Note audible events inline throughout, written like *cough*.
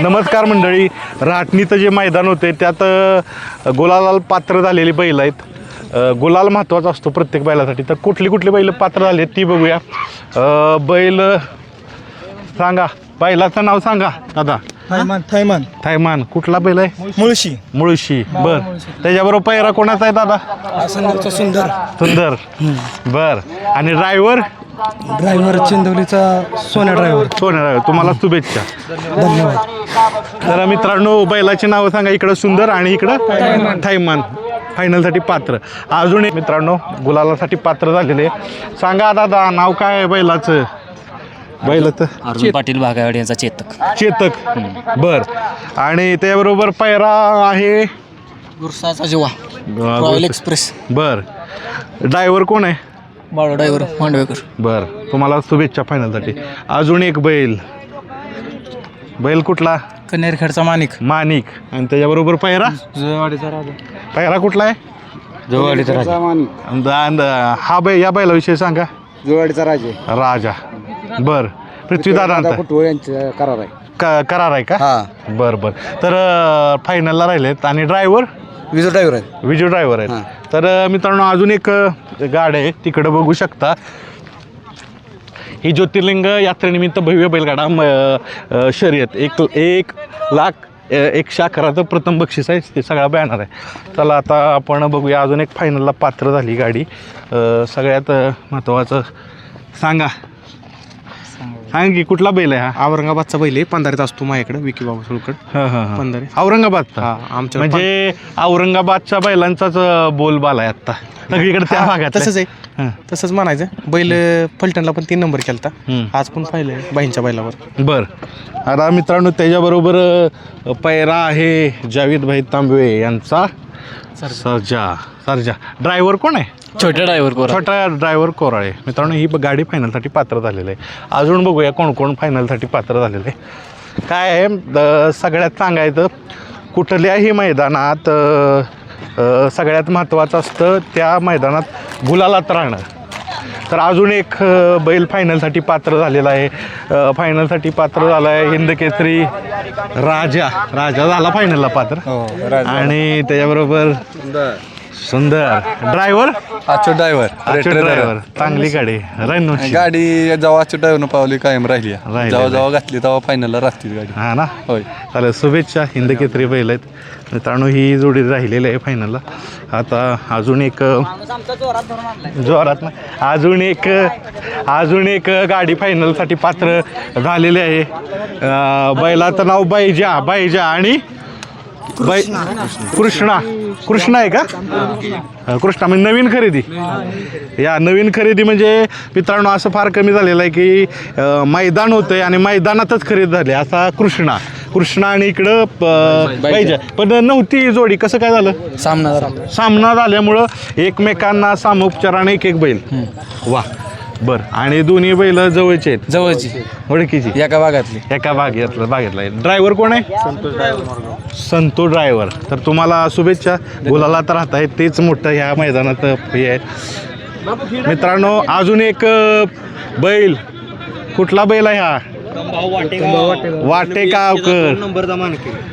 नमस्कार मंडळी. राटणीचं जे मैदान होते त्यात गुलालाल पात्र झालेली बैल आहेत. गुलाल महत्त्वाचा असतो प्रत्येक बैलासाठी. तर कुठली कुठली बैल पात्र झाली आहेत ती बघूया. बैल सांगा. बैलाचं नाव सांगा दादा. थैमान थैमान. थायमान कुठला बैल आहे? मुळशी. मुळशी. बर. त्याच्याबरोबर पैरा कोणाचा आहे दादा? सुंदर. सुंदर. बर. आणि ड्रायव्हर? ड्रायव्हर चिंदवलीचा सोन्या ड्रायव्हर. सोन्या driver. तुम्हाला शुभेच्छा. धन्यवाद. तर मित्रांनो बैलाची नावं सांगा. इकडं सुंदर आणि इकडं थायमान फायनलसाठी पात्र. अजून एक मित्रांनो गुलालासाठी पात्र झालेले. सांगा दादा नाव काय आहे बैलाचं? बैलाचं? अर्जुन पाटील भागावाडी यांचा चेतक. चेतक. बर. आणि त्याबरोबर पैरा आहे? गुरसाचा जेव्हा रॉयल एक्सप्रेस बर. ड्रायव्हर कोण आहे? बाळा ड्रायव्हर मांडवेकर. बर. तुम्हाला शुभेच्छा फायनलसाठी अजून एक बैल. बैल कुठला? कनेरखेडचा माणिक माणिक आणि त्याच्याबरोबर पैरा? जुळवाडीचा राजा. पैरा कुठला आहे? राजा. आणि- आणि हा बै या बैलाविषयी सांगा. जुळवाडीचा राजे राजा. बर. पृथ्वीदादांचा कुटुंब यांचे करार आहे. क- करार आहे का? हा. बर बर. तर फायनलला राहिलेत. आणि ड्रायव्हर विजय ड्रायव्हर आहे. विजय ड्रायव्हर आहेत. तर अ, मित्रांनो अजून एक अ, गाडी आहे. तिकडं बघू शकता. ही ज्योतिर्लिंग यात्रेनिमित्त भव्य बैलगाडा म, शर्यत. एक एक लाख अ, एकशे अकराचं प्रथम बक्षीस आहे ते सगळा बॅनर आहे. चला आता आपण बघूया अजून एक फायनलला पात्र झाली गाडी. सगळ्यात महत्त्वाचं सांगा. सांग की कुठला बैल आहे हा? औरंगाबादचा बैल आहे पंधरात असतो माझ्याकडे विकी बाबा सोलकड हां हां हां. पंधरे. औरंगाबादचा? हा, आमच्या म्हणजे औरंगाबादच्या बैलांचाच अं, बोलबाला आहे आता सगळीकडे त्या भागात तसंच आहे. तसंच म्हणायचं बैल फलटणला पण तीन नंबर केलता. हम्म. आज पण पाहिलं बाईंच्या बैलावर. बर. आता मित्रांनो त्याच्याबरोबर अं, पैरा आहे जावेद भाई तांबवे यांचा. सरजा. सरजा ड्रायव्हर कोण आहे? छोट्या ड्रायव्हर कोरा छोटा ड्रायव्हर कोराळे. मित्रांनो ही ब- गाडी फायनलसाठी पात्र झालेलं आहे. अजून बघूया कोण कोण फायनलसाठी पात्र झालेलं आहे. काय आहे? द- सगळ्यात सांगायचं कुठल्याही मैदानात अ, अ, सगळ्यात महत्त्वाचं असतं त्या मैदानात गुलालात राहणं. तर अजून एक बैल फायनलसाठी पात्र झालेला आहे. फायनलसाठी पात्र झाला आहे हिंद केसरी राजा. राजा झाला फायनलला पात्र. आणि त्याच्याबरोबर सुंदर. ड्रायव्हर आजचं ड्रायव्हर ड्रायव्हर चांगली गाडी. रणवंशी गाडी जेव्हा आजच्या ड्रायव्हरनं पावली कायम राहिली. राहिली जेव्हा. जेव्हा घातली तेव्हा फायनलला राहतील गाडी. हा ना? होय. चालेल शुभेच्छा. हिंद केसरी बैल आहेत. मित्रांनो ही जोडी राहिलेली आहे फायनलला आता अजून एक जोरात ना. अजून एक अजून एक गाडी फायनलसाठी पात्र झालेली आहे. बैलाचं नाव बैजा बैजा आणि बै कृष्णा. कृष्णा आहे का? कृष्णा म्हणजे नवीन खरेदी. या नवीन खरेदी म्हणजे मित्रांनो असं फार कमी झालेलं आहे की मैदान होतंय आणि मैदानातच खरेदी झाली. असा कृष्णा. कृष्णा आणि इकडं प- बैजा पण नव्हती जोडी. कसं काय झालं? सामना सामना झाल्यामुळं एकमेकांना सामोपचाराने एक एक बैल वा. बर. आणि दोन्ही बैल जवळचे आहेत. जवळची. ओळखीची एका भागातली. एका भाग्यातला आहे ड्रायव्हर कोण आहे? संतोष ड्रायव्हर तर तुम्हाला शुभेच्छा. बोलायला तर राहत आहे तेच मोठं ह्या मैदानात हे आहे. मित्रांनो अजून एक बैल. कुठला बैल आहे हा? वाटेगावकर.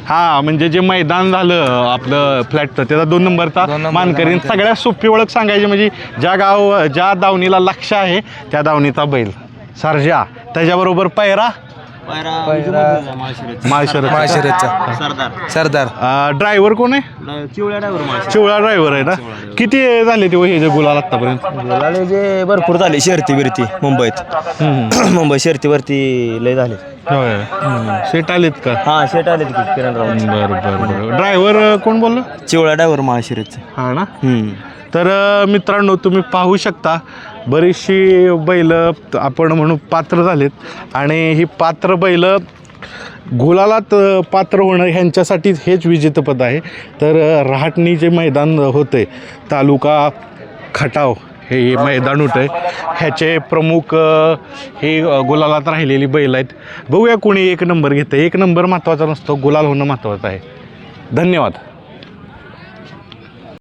हा म्हणजे जे मैदान झालं आपलं फ्लॅटचं त्याचा दोन नंबरचा मानकरी. सगळ्यात सोपी ओळख सांगायची म्हणजे ज्या गाव ज्या दावणीला लक्ष आहे त्या दावणीचा बैल. सर्जा. त्याच्याबरोबर पैरा. माळशिरसचा. सरदार. ड्रायव्हर कोण आहे? चिवळा ड्रायव्हर आहे ना? किती झाले ते हे जे गुलाल आतापर्यंत? गुलाले जे भरपूर झाले शर्ती बिरती मुंबईत. *clears throat* मुंबई शर्तीवरती लय झाले. होय. सेट आलेत का? हा शेट आले की किरणराव. बरं बरं बरं. ड्रायव्हर कोण बोललं? चिवळा ड्रायव्हर माळशिरसचा हा ना? हम्म. तर अ, मित्रांनो तुम्ही पाहू शकता बरीचशी बैल आपण म्हणू पात्र झालेत. आणि ही पात्र बैल गुलालात पात्र होणं ह्यांच्यासाठीच हेच विजेतेपद आहे. तर रहाटणी जे मैदान होते तालुका खटाव हे मैदान होतं आहे ह्याचे प्रमुख हे गुलालात राहिलेली बैल आहेत. बघूया कोणी एक नंबर घेतं एक नंबर महत्त्वाचा नसतो गुलाल होणं महत्त्वाचं आहे. धन्यवाद.